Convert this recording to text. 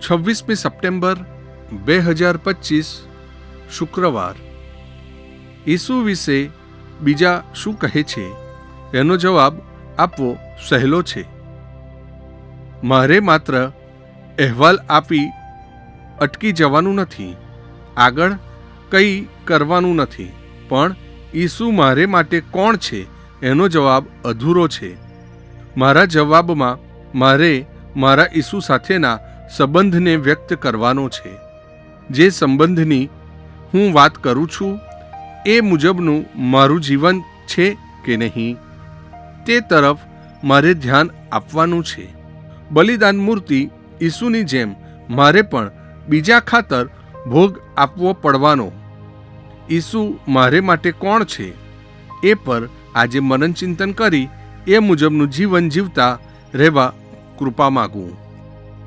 છવ્વીસમી સપ્ટેમ્બર બે હજાર પચીસ, શુક્રવાર. ઈસુ વિશે બીજા શું કહે છે? એનો જવાબ આપવો સહેલો છે. મારે માત્ર અહેવાલ આપી અટકી જવાનું નથી. આગળ કંઈ કરવાનું નથી. પણ ઈસુ મારે માટે કોણ છે? એનો જવાબ અધૂરો છે. મારા જવાબમાં મારે મારા ઈસુ સાથેના સંબંધને વ્યક્ત કરવાનો છે. જે સંબંધની હું વાત કરું છું, એ મુજબનું મારું જીવન છે કે નહીં? તે તરફ મારે ધ્યાન આપવાનું છે. બલિદાન મૂર્તિ ઈસુની જેમ મારે પણ બીજા ખાતર ભોગ આપવો પડવાનો. ઈસુ મારે માટે કોણ છે? એ પર આજે મનન ચિંતન કરી એ મુજબનું જીવન જીવતા રહેવા કૃપા માગું.